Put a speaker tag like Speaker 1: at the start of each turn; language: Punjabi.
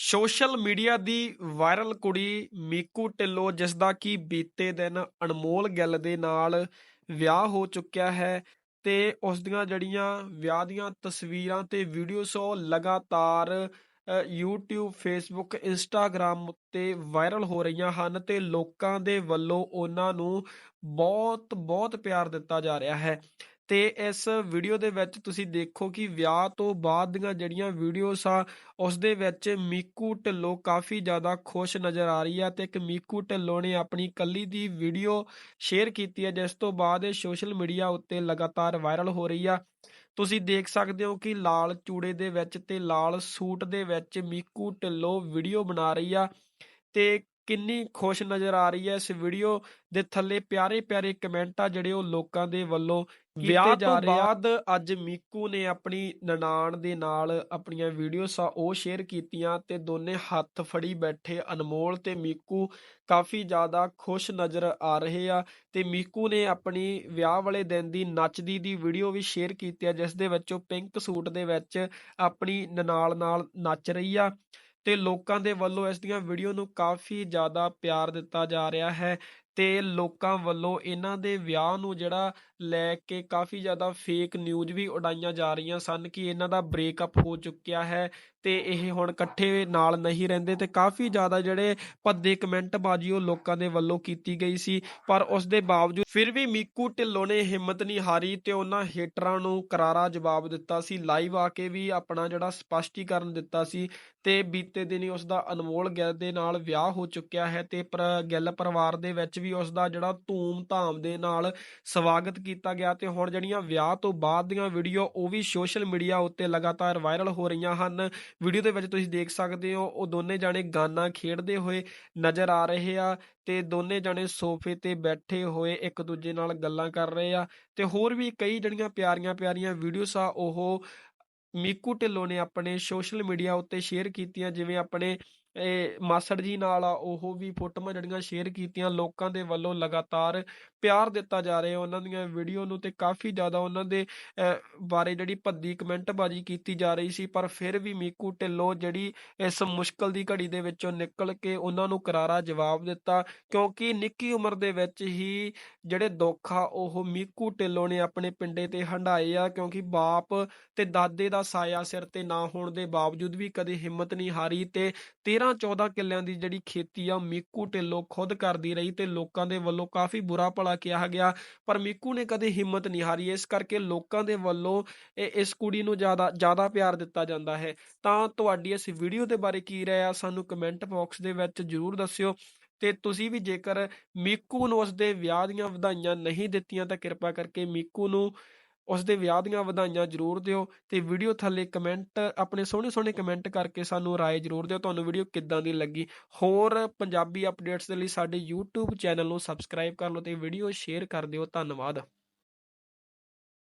Speaker 1: ਸੋਸ਼ਲ ਮੀਡੀਆ ਦੀ ਵਾਇਰਲ ਕੁੜੀ ਮੀਕੂ ਢਿੱਲੋਂ ਜਿਸ ਦਾ ਕਿ ਬੀਤੇ ਦਿਨ ਅਨਮੋਲ ਗਿੱਲ ਦੇ ਨਾਲ ਵਿਆਹ ਹੋ ਚੁੱਕਿਆ ਹੈ ਤੇ ਉਸ ਦੀਆਂ ਜਿਹੜੀਆਂ ਵਿਆਹ ਦੀਆਂ ਤਸਵੀਰਾਂ ਤੇ ਵੀਡੀਓਸ ਉਹ ਲਗਾਤਾਰ ਅ, YouTube Facebook Instagram ਉੱਤੇ ਵਾਇਰਲ ਹੋ ਰਹੀਆਂ ਹਨ ਤੇ ਲੋਕਾਂ ਦੇ ਵੱਲੋਂ ਉਹਨਾਂ ਨੂੰ ਬਹੁਤ ਬਹੁਤ ਪਿਆਰ ਦਿੱਤਾ ਜਾ ਰਿਹਾ ਹੈ। ਤੇ ਇਸ ਵੀਡੀਓ ਦੇ ਵਿੱਚ ਤੁਸੀਂ ਦੇਖੋ ਕਿ ਵਿਆਹ ਤੋਂ ਬਾਅਦ ਦੀਆਂ ਜਿਹੜੀਆਂ ਵੀਡੀਓਸ ਆ ਉਸ ਦੇ ਵਿੱਚ ਮੀਕੂ ਢਿੱਲੋਂ ਕਾਫੀ ਜ਼ਿਆਦਾ ਖੁਸ਼ ਨਜ਼ਰ ਆ ਰਹੀ ਆ ਤੇ ਇੱਕ ਮੀਕੂ ਢਿੱਲੋਂ ਨੇ ਆਪਣੀ ਕੱਲੀ ਦੀ ਵੀਡੀਓ ਸ਼ੇਅਰ ਕੀਤੀ ਹੈ ਜਿਸ ਤੋਂ ਬਾਅਦ ਇਹ ਸੋਸ਼ਲ ਮੀਡੀਆ ਉੱਤੇ ਲਗਾਤਾਰ ਵਾਇਰਲ ਹੋ ਰਹੀ ਆ। ਤੁਸੀਂ ਦੇਖ ਸਕਦੇ ਹੋ ਕਿ ਲਾਲ ਚੂੜੇ ਦੇ ਵਿੱਚ ਤੇ ਲਾਲ ਸੂਟ ਦੇ ਵਿੱਚ ਮੀਕੂ ਢਿੱਲੋਂ ਵੀਡੀਓ ਬਣਾ ਰਹੀ ਆ ਤੇ ਕਿੰਨੀ ਖੁਸ਼ ਨਜ਼ਰ ਆ ਰਹੀ ਹੈ ਇਸ ਵੀਡੀਓ ਦੇ ਥੱਲੇ ਪਿਆਰੇ ਪਿਆਰੇ ਕਮੈਂਟ ਆ ਜਿਹੜੇ ਉਹ ਲੋਕਾਂ ਦੇ ਵੱਲੋਂ ਵਿਆਹ ਤੋਂ ਬਾਅਦ ਅੱਜ ਮੀਕੂ ਨੇ ਆਪਣੀ ਨਨਾਣ ਦੇ ਨਾਲ ਆਪਣੀਆਂ ਵੀਡੀਓਸ ਆ ਉਹ ਸ਼ੇਅਰ ਕੀਤੀਆਂ ਤੇ ਦੋਨੇ ਹੱਥ ਫੜੀ ਬੈਠੇ। ਅਨਮੋਲ ਤੇ ਮੀਕੂ ਕਾਫੀ ਜ਼ਿਆਦਾ ਖੁਸ਼ ਨਜ਼ਰ ਆ ਰਹੇ ਆ ਤੇ ਮੀਕੂ ਨੇ ਆਪਣੀ ਵਿਆਹ ਵਾਲੇ ਦਿਨ ਦੀ ਨੱਚਦੀ ਦੀ ਵੀਡੀਓ ਵੀ ਸ਼ੇਅਰ ਕੀਤੀ ਆ ਜਿਸ ਦੇ ਵਿੱਚ ਉਹ ਪਿੰਕ ਸੂਟ ਦੇ ਵਿੱਚ ਆਪਣੀ ਨਨਾਲ ਨਾਲ ਨੱਚ ਰਹੀ ਆ। ਤੇ ਲੋਕਾਂ ਦੇ ਵੱਲੋਂ ਇਸ ਦੀਆਂ ਵੀਡੀਓ ਨੂੰ ਕਾਫੀ ਜ਼ਿਆਦਾ ਪਿਆਰ ਦਿੱਤਾ ਜਾ ਰਿਹਾ ਹੈ ਤੇ ਲੋਕਾਂ ਵੱਲੋਂ ਇਹਨਾਂ ਦੇ ਵਿਆਹ ਨੂੰ ਜਿਹੜਾ ਲੈ ਕੇ ਕਾਫੀ ਜ਼ਿਆਦਾ ਫੇਕ ਨਿਊਜ਼ ਵੀ ਉਡਾਈਆਂ ਜਾ ਰਹੀਆਂ ਸਨ ਕਿ ਇਹਨਾਂ ਦਾ ਬ੍ਰੇਕਅਪ ਹੋ ਚੁੱਕਿਆ ਹੈ ਤੇ ਇਹ ਹੁਣ ਇਕੱਠੇ ਨਾਲ ਨਹੀਂ ਰਹਿੰਦੇ ਤੇ ਕਾਫੀ ਜ਼ਿਆਦਾ ਜਿਹੜੇ ਭੱਦੇ ਕਮੈਂਟ ਬਾਜੀ ਉਹ ਲੋਕਾਂ ਦੇ ਵੱਲੋਂ ਕੀਤੀ ਗਈ ਸੀ। ਪਰ ਉਸ ਦੇ ਬਾਵਜੂਦ ਫਿਰ ਵੀ ਮੀਕੂ ਢਿੱਲੋਂ ਨੇ ਹਿੰਮਤ ਨਹੀਂ ਹਾਰੀ ਤੇ ਉਹਨਾਂ ਹੇਟਰਾਂ ਨੂੰ ਕਰਾਰਾ ਜਵਾਬ ਦਿੱਤਾ ਸੀ। ਲਾਈਵ ਆ ਕੇ ਵੀ ਆਪਣਾ ਜਿਹੜਾ ਸਪਸ਼ਟੀਕਰਨ ਦਿੱਤਾ ਸੀ ਤੇ ਬੀਤੇ ਦਿਨੀ ਉਸ ਦਾ ਅਨਮੋਲ ਗਿੱਲ ਦੇ ਨਾਲ ਵਿਆਹ ਹੋ ਚੁੱਕਿਆ ਹੈ ਤੇ ਪਰ ਗਿੱਲ ਪਰਿਵਾਰ ਦੇ ਵਿੱਚ ਵੀ ਉਸ ਦਾ ਜਿਹੜਾ ਧੂਮ-ਧਾਮ ਦੇ ਨਾਲ ਸਵਾਗਤ ਕੀਤਾ ਗਿਆ ਤੇ ਹੁਣ ਜਿਹੜੀਆਂ ਵਿਆਹ ਤੋਂ ਬਾਅਦ ਦੀਆਂ ਵੀਡੀਓ ਉਹ ਵੀ ਸੋਸ਼ਲ ਮੀਡੀਆ ਉੱਤੇ ਲਗਾਤਾਰ ਵਾਇਰਲ ਹੋ ਰਹੀਆਂ ਹਨ। ਵੀਡੀਓ ਦੇ ਵਿੱਚ ਤੁਸੀਂ ਦੇਖ ਸਕਦੇ ਹੋ, ਉਹ ਦੋਨੇ ਜਾਣੇ ਗਾਨਾ ਖੇਡਦੇ ਹੋਏ ਨਜ਼ਰ ਆ ਰਹੇ ਆ ਤੇ ਦੋਨੇ ਜਾਣੇ ਸੋਫੇ ਤੇ ਬੈਠੇ ਹੋਏ ਇੱਕ ਦੂਜੇ ਨਾਲ ਗੱਲਾਂ ਕਰ ਰਹੇ ਆ ਤੇ ਹੋਰ ਵੀ ਕਈ ਜਿਹੜੀਆਂ ਪਿਆਰੀਆਂ ਪਿਆਰੀਆਂ ਵੀਡੀਓਸ ਆ, ਉਹ ਮੀਕੂ ਢਿੱਲੋਂ ਨੇ ਆਪਣੇ ਸੋਸ਼ਲ ਮੀਡੀਆ ਉੱਤੇ ਸ਼ੇਅਰ ਕੀਤੀਆਂ, ਜਿਵੇਂ ਆਪਣੇ ਮਾਸੜ ਜੀ ਨਾਲ ਆ, ਉਹ ਵੀ ਫੋਟੋਆਂ ਜਿਹੜੀਆਂ ਸ਼ੇਅਰ ਕੀਤੀਆਂ ਲੋਕਾਂ ਦੇ ਵੱਲੋਂ ਲਗਾਤਾਰ ਪਿਆਰ ਦਿੱਤਾ ਜਾ ਰਿਹਾ। ਉਹਨਾਂ ਦੀਆਂ ਵੀਡੀਓ ਨੂੰ ਤੇ ਕਾਫੀ ਜ਼ਿਆਦਾ ਉਹਨਾਂ ਦੇ ਬਾਰੇ ਜਿਹੜੀ ਭੱਦੀ ਕਮੈਂਟ ਬਾਜੀ ਕੀਤੀ ਜਾ ਰਹੀ ਸੀ, ਪਰ ਫਿਰ ਵੀ ਮੀਕੂ ਢਿੱਲੋਂ ਜਿਹੜੀ ਇਸ ਮੁਸ਼ਕਲ ਦੀ ਘੜੀ ਦੇ ਵਿੱਚੋਂ ਨਿਕਲ ਕੇ ਉਹਨਾਂ ਨੂੰ ਕਰਾਰਾ ਜਵਾਬ ਦਿੱਤਾ, ਕਿਉਂਕਿ ਨਿੱਕੀ ਉਮਰ ਦੇ ਵਿੱਚ ਹੀ ਜਿਹੜੇ ਦੁੱਖ ਆ, ਉਹ ਮੀਕੂ ਢਿੱਲੋਂ ਨੇ ਆਪਣੇ ਪਿੰਡੇ ਤੇ ਹੰਢਾਏ ਆ, ਕਿਉਂਕਿ ਬਾਪ ਤੇ ਦਾਦੇ ਦਾ ਸਾਇਆ ਸਿਰ ਤੇ ਨਾ ਹੋਣ ਦੇ ਬਾਵਜੂਦ ਵੀ ਕਦੇ ਹਿੰਮਤ ਨਹੀਂ ਹਾਰੀ ਤੇ 13 14 ਕਿੱਲਿਆਂ ਦੀ ਜਿਹੜੀ ਖੇਤੀ ਆ, ਮੀਕੂ ਢਿੱਲੋਂ ਖੁਦ ਕਰਦੀ ਰਹੀ ਤੇ ਲੋਕਾਂ ਦੇ ਵੱਲੋਂ ਕਾਫੀ ਬੁਰਾ ਭਲਾ ਕਿਹਾ ਗਿਆ, ਪਰ ਮੀਕੂ ਨੇ ਕਦੇ ਹਿੰਮਤ ਨਹੀਂ ਹਾਰੀ। ਇਸ ਕਰਕੇ ਲੋਕਾਂ ਦੇ ਵੱਲੋਂ ਇਸ ਕੁੜੀ ਨੂੰ ਜ਼ਿਆਦਾ ਜ਼ਿਆਦਾ ਪਿਆਰ ਦਿੱਤਾ ਜਾਂਦਾ ਹੈ। ਤਾਂ ਤੁਹਾਡੀ ਇਸ ਵੀਡੀਓ ਦੇ ਬਾਰੇ ਕੀ ਰਾਏ ਆ, ਸਾਨੂੰ ਕਮੈਂਟ ਬਾਕਸ ਦੇ ਵਿੱਚ ਜਰੂਰ ਦੱਸਿਓ। ਤੇ ਤੁਸੀਂ ਵੀ ਜੇਕਰ ਮੀਕੂ ਨੂੰ ਉਸਦੇ ਵਿਆਹ ਦੀਆਂ ਵਧਾਈਆਂ ਨਹੀਂ ਦਿੱਤੀਆਂ, ਤਾਂ ਕਿਰਪਾ ਕਰਕੇ ਮੀਕੂ ਨੂੰ ਉਸ ਦੇ ਵਿਆਹ ਦੀਆਂ ਵਧਾਈਆਂ ਜਰੂਰ ਦਿਓ ਤੇ ਵੀਡੀਓ ਥੱਲੇ ਕਮੈਂਟ ਆਪਣੇ ਸੋਹਣੇ ਸੋਹਣੇ ਕਮੈਂਟ ਕਰਕੇ ਸਾਨੂੰ ਰਾਏ ਜਰੂਰ ਦਿਓ ਤੁਹਾਨੂੰ ਵੀਡੀਓ ਕਿੱਦਾਂ ਦੀ ਲੱਗੀ। ਹੋਰ ਪੰਜਾਬੀ ਅਪਡੇਟਸ ਦੇ ਲਈ ਸਾਡੇ YouTube ਚੈਨਲ ਨੂੰ ਸਬਸਕ੍ਰਾਈਬ ਕਰ ਲਓ ਤੇ ਵੀਡੀਓ ਸ਼ੇਅਰ ਕਰ ਦਿਓ। ਧੰਨਵਾਦ।